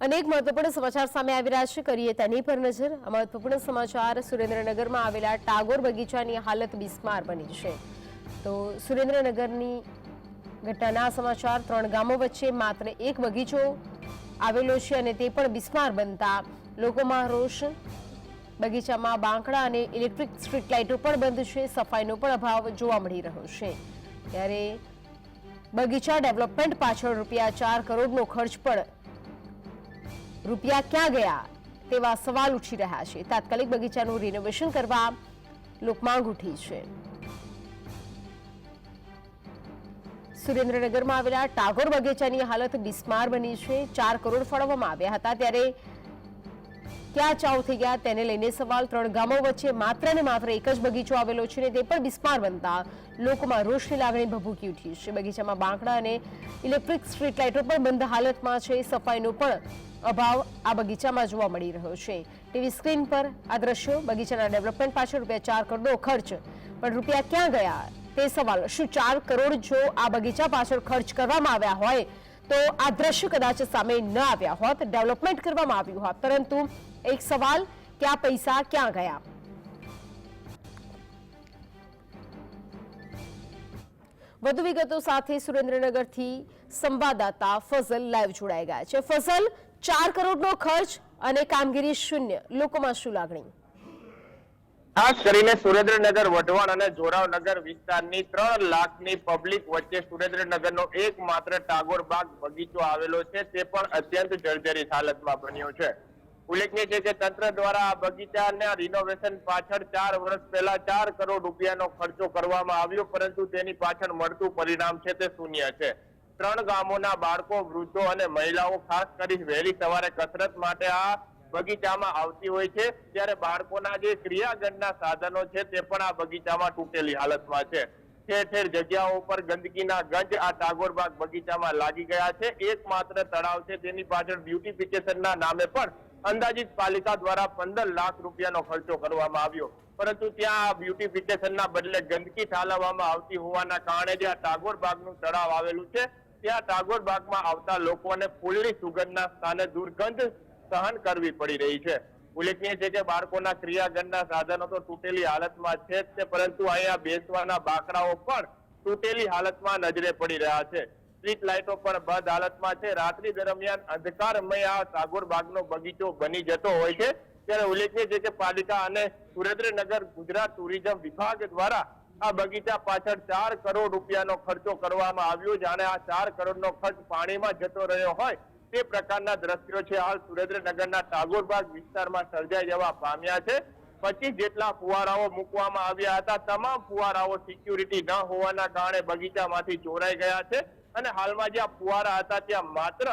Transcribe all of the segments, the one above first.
અનેક મહત્વપૂર્ણ સમાચાર સામે આવી રહ્યા છે. કરીએ તેની પર નજર. આ મહત્વપૂર્ણ સમાચાર સુરેન્દ્રનગરમાં આવેલા ટાગોર બગીચાની હાલત બિસ્માર બની છે. તો સુરેન્દ્રનગરની ઘટનાના સમાચાર ત્રણ ગામો વચ્ચે માત્ર એક બગીચો આવેલો છે અને તે પણ બિસ્માર બનતા લોકોમાં રોષ. બગીચામાં બાંકડા અને ઇલેક્ટ્રિક સ્ટ્રીટ લાઇટો પણ બંધ છે. સફાઈનો પણ અભાવ જોવા મળી રહ્યો છે. ત્યારે બગીચા ડેવલપમેન્ટ પાછળ રૂપિયા ચાર કરોડનો ખર્ચ પણ રૂપિયા ક્યાં ગયા તેવા સવાલ ઉઠી રહ્યા છે. તાત્કાલિક બગીચાનું રિનોવેશન કરવા લોકમાંગ ઉઠી છે. સુરેન્દ્રનગરમાં આવેલા ટાગોર બગીચાની હાલત બિસ્માર બની છે. ચાર કરોડ ફાળવવામાં આવ્યા હતા. ત્યારે ક્યાં થઈ ગયા. તેને લઈને સવાલ ત્રણ ગામો વચ્ચે માત્ર ને માત્ર એક જ બગીચો આવેલો છે ને તે પણ બિસ્માર બનતા લોકોમાં રોષની લાગણી ભભૂકી ઉઠી છે. બગીચામાં બાંકડા અને ઇલેક્ટ્રિક સ્ટ્રીટ લાઇટો પણ બંધ હાલતમાં છે. સફાઈનો પણ અભાવ આ બગીચામાં જોવા મળી રહ્યો છે. ટીવી સ્ક્રીન પર આ દ્રશ્યો બગીચાના ડેવલપમેન્ટ પાછળ રૂપિયા ચાર કરોડનો ખર્ચ. પણ રૂપિયા ક્યાં ગયા? તે સવાલ, શું ચાર કરોડ જો આ બગીચા પાછળ ખર્ચ કરવામાં આવ્યા હોય તો આ દ્રશ્ય કદાચ સામે ન આવ્યા હોત? ડેવલપમેન્ટ કરવામાં આવ્યું હોત. પરંતુ એક સવાલ કે આ પૈસા ક્યાં ગયા વધુ વિગતો સાથે સુરેન્દ્રનગરથી સંવાદદાતા ફઝલ લાઈવ જોડાઈ ગયા છે. ફઝલ, ચાર કરોડનો ખર્ચ અને કામગીરી શૂન્ય. લોકોમાં શું લાગણી? ખાસ કરીને સુરેન્દ્રનગર, વઢવાણ અને જોરાવનગર વિસ્તારની ત્રણ લાખની પબ્લિક વચ્ચે સુરેન્દ્રનગરનો એકમાત્ર ટાગોર બાગ બગીચો આવેલો છે. તે પણ અત્યંત જર્જરિત હાલતમાં બન્યો છે. ઉલ્લેખનીય છે કે તંત્ર દ્વારા આ બગીચાના રિનોવેશન પાછળ ચાર વર્ષ પહેલા ચાર કરોડ રૂપિયાનો ખર્ચો કરવામાં આવ્યો, પરંતુ તેની પાછળ મળતું પરિણામ છે તે શૂન્ય છે. ત્રણ ગામોના બાળકો, વૃદ્ધો અને મહિલાઓ, ખાસ કરી વહેલી સવારે કસરત માટે આ બગીચામાં આવતી હોય છે. ત્યારે બાળકોના જે ક્રિયાગંડના સાધનો છે તે પણ આ બગીચામાં તૂટેલી હાલતમાં છે. ઠેર ઠેર જગ્યાઓ પર ગંદકીના ગંજ આ ટાગોરબાગ બગીચામાં લાગી ગયા છે. એકમાત્ર તળાવ છે, તેની પાછળ બ્યુટિફિકેશનના નામે પણ અંદાજિત પાલિકા દ્વારા પંદર લાખ રૂપિયાનો ખર્ચો કરવામાં આવ્યો. પરંતુ ત્યાં બ્યુટિફિકેશનના બદલે ગંદકી ઠાલવવામાં આવતી હોવાના કારણે જે આ ટાગોર બાગનું તળાવ આવેલું છે, ત્યાં ટાગોર બાગમાં આવતા લોકોને ફૂલની સુગંધના સ્થાને દુર્ગંધ સહન કરવી પડી રહી છે. ઉલ્લેખનીય છે કે બાળકોના ક્રિયાગંડના સાધનો તો તૂટેલી હાલતમાં છે જ પરંતુ અહીંયા બેસવાના બાકડાઓ પણ તૂટેલી હાલતમાં નજરે પડી રહ્યા છે. સ્ટ્રીટ લાઇટો પણ બંધ હાલતમાં છે. રાત્રિ દરમિયાન અંધકારમય આ ટાગોર બાગનો બગીચો બની જતો હોય છે. ત્યારે ઉલ્લેખનીય છે કે પાલિકા અને સુરેન્દ્રનગર ગુજરાત ટુરિઝમ વિભાગ દ્વારા આ બગીચા પાછળ ચાર કરોડ રૂપિયાનો ખર્ચો કરવામાં આવ્યો જાણે આ ચાર કરોડનો ખર્ચ પાણીમાં જતો રહ્યો હોય તે પ્રકારના દ્રશ્યો છે. હાલ સુરેન્દ્રનગરના ટાગોરબાગ વિસ્તારમાં સર્જાઈ જવા પામ્યા છે. પચીસ જેટલા ફુવારાઓ મૂકવામાં આવ્યા હતા. તમામ ફુવારાઓ સિક્યુરિટી ન હોવાના કારણે બગીચામાંથી ચોરાઈ ગયા છે. અને હાલમાં જ્યાં ફુવારા હતા ત્યાં માત્ર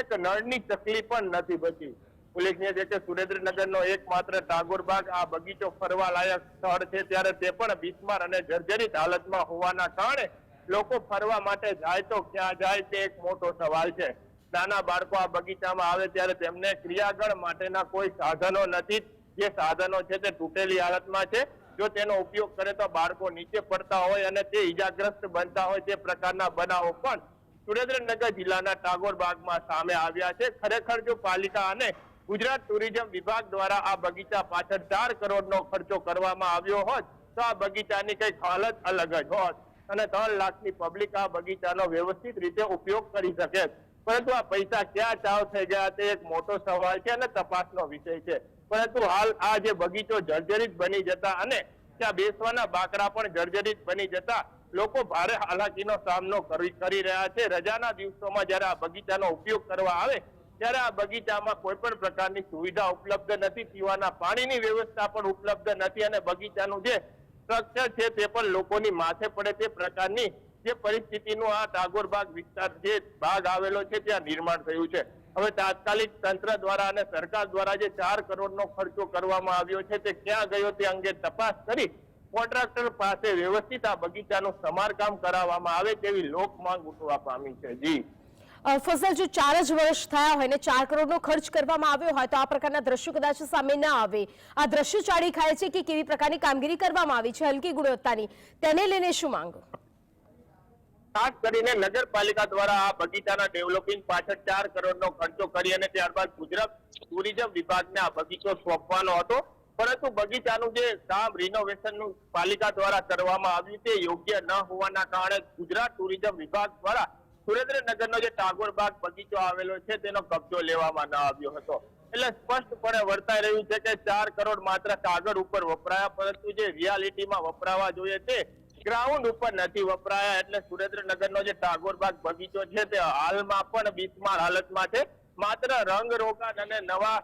એક નળની ચકલી પણ નથી બચી. ઉલ્લેખનીય છે કે સુરેન્દ્રનગરનો એકમાત્ર ટાગોરબાગ આ બગીચો ફરવા લાયક સ્થળ છે ત્યારે તે પણ બિસ્માર અને જર્જરિત હાલતમાં હોવાના કારણે લોકો ફરવા માટે જાય તો ક્યાં જાય તે એક મોટો સવાલ છે. નાના બાળકો આ બગીચામાં આવે ત્યારે તેમને ક્રિયાગળ માટેના કોઈ સાધનો નથી. જે સાધનો છે તે તૂટેલી હાલતમાં છે. જો તેનો ઉપયોગ કરે તો બાળકો નીચે પડતા હોય અને તે ઈજાગ્રસ્ત બનતા હોય તે પ્રકારના બનાવો પણ સુરેન્દ્રનગર જિલ્લાના ટાગોર બાગમાં સામે આવ્યા છે. ખરેખર જો પાલિકા અને ગુજરાત ટુરિઝમ વિભાગ દ્વારા આ બગીચા પાછળ ચાર કરોડનો ખર્ચો કરવામાં આવ્યો હોત, તો આ બગીચાની કંઈક હાલત અલગ જ હોત અને ત્રણ લાખની પબ્લિક આ બગીચાનો વ્યવસ્થિત રીતે ઉપયોગ કરી શકે. પરંતુ આ પૈસા ક્યાં ચાવ થઈ ગયા તે એક મોટો સવાલ છે અને તપાસનો વિષય છે. પરંતુ હાલ આ જે બગીચો જર્જરિત બની જતા અને ત્યાં બેસવાના બાકડા પણ જર્જરિત બની જતા લોકો ભારે હાલાકીનો સામનો કરી રહ્યા છે. રજાના દિવસોમાં જ્યારે આ બગીચાનો ઉપયોગ કરવા આવે, ત્યારે આ બગીચામાં કોઈ પણ પ્રકારની સુવિધા ઉપલબ્ધ નથી. પીવાના પાણીની વ્યવસ્થા પણ ઉપલબ્ધ નથી અને બગીચાનું જે સ્ટ્રક્ચર છે તે પણ લોકોની માથે પડે તે પ્રકારની જે પરિસ્થિતિનું આ ટાગોર બાગ વિસ્તાર જે ભાગ આવેલો છે, ત્યાં નિર્માણ થયું છે. હવે તાત્કાલિક તંત્ર દ્વારા અને સરકાર દ્વારા જે ચાર કરોડનો ખર્ચો કરવામાં આવ્યો છે તે ક્યાં ગયો તે અંગે તપાસ કરી કોન્ટ્રાક્ટર પાસે વ્યવસ્થિત આ બગીચાનું સમારકામ કરાવવામાં આવે તેવી લોક માંગ ઉઠવા પામી છે. જી. ફસલ જો ચાર જ વર્ષ થયા હોય ને ચાર કરોડનો ખર્ચ કરવામાં આવ્યો હોય તો આ પ્રકારના દ્રશ્યો કદાચ સામે ના આવે. આ દ્રશ્યો ચાડી ખાય છે કે કેવી પ્રકારની કામગીરી કરવામાં આવી છે? હલકી ગુણવત્તાની. તેને લઈને શું માંગ? ખાસ કરીને નગરપાલિકા દ્વારા આ બગીચાના ડેવલપિંગ પાછળ ચાર કરોડનો ખર્ચો કરી અને ત્યારબાદ ગુજરાત ટુરિઝમ વિભાગને આ બગીચો સોંપવાનો હતો. પરંતુ બગીચાનું જે કામ રિનોવેશનનું પાલિકા દ્વારા કરવામાં આવ્યું તે યોગ્ય ન હોવાના કારણે ગુજરાત ટુરિઝમ વિભાગ દ્વારા સુરેન્દ્રનગરનો જે ટાગોર બાગ બગીચો આવેલો છે તેનો કબજો લેવામાં ન આવ્યો હતો. એટલે સ્પષ્ટપણે વર્તાઈ રહ્યું છે કે ચાર કરોડ માત્ર કાગળ ઉપર વપરાયા, પરંતુ જે રિયાલિટીમાં વપરાવા જોઈએ તે ગ્રાઉન્ડ ઉપર નથી વપરાયા. એટલે સુરેન્દ્રનગરનો જે ટાગોર બાગ બગીચો છે તે હાલમાં પણ બીચમાર હાલતમાં છે. માત્ર રંગ રોગાન અને નવા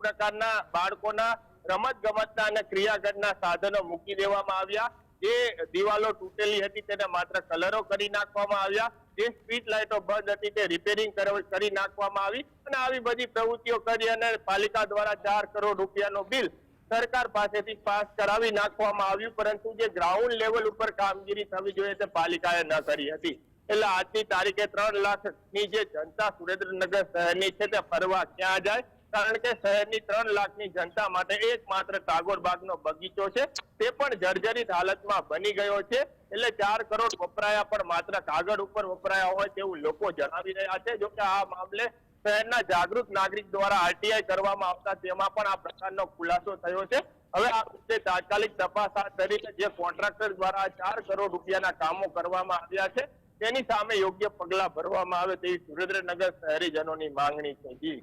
પ્રકારના બાળકોના રમત ગમતના અને ક્રિયાગરના સાધનો મૂકી દેવામાં આવ્યા. જે દિવાલો તૂટેલી હતી તેને માત્ર કલરો કરી નાખવામાં આવ્યા. જે સ્ટ્રીટ લાઇટો બંધ હતી તે રિપેરિંગ કરી નાખવામાં આવી. અને આવી બધી પ્રવૃત્તિઓ કરી અને પાલિકા દ્વારા ચાર કરોડ રૂપિયાનું બિલ સરકાર પાસેથી પાસ કરાવી નાખવામાં આવ્યું, પરંતુ જે ગ્રાઉન્ડ લેવલ ઉપર કામગીરી થવી જોઈએ તે પાલિકાએ ન કરી હતી. એટલે આજની તારીખે ત્રણ લાખની જે જનતા સુરેન્દ્રનગર શહેરની છે તે ફરવા ક્યાં જાય? કારણ કે શહેરની ત્રણ લાખની જનતા માટે એકમાત્ર ટાગોર બાગનો બગીચો છે. તે પણ જર્જરિત હાલતમાં બની ગયો છે. એટલે ચાર કરોડ વપરાયા પણ માત્ર કાગળ ઉપર વપરાયા હોય તેવું લોકો જણાવી રહ્યા છે. જોકે આ મામલે શહેરના જાગૃત નાગરિક દ્વારા આરટીઆઈ કરવામાં આવતા તેમાં પણ આ પ્રકારનો ખુલાસો થયો છે. હવે આ મુદ્દે તાત્કાલિક તપાસ હાથ ધરીને જે કોન્ટ્રાક્ટર દ્વારા ચાર કરોડ રૂપિયાના કામો કરવામાં આવ્યા છે, તેની સામે યોગ્ય પગલા ભરવામાં આવે તેવી સુરેન્દ્રનગર શહેરીજનોની માંગણી છે. જી.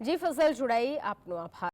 જી ફસલ જોડાઈ, આપનો આભાર.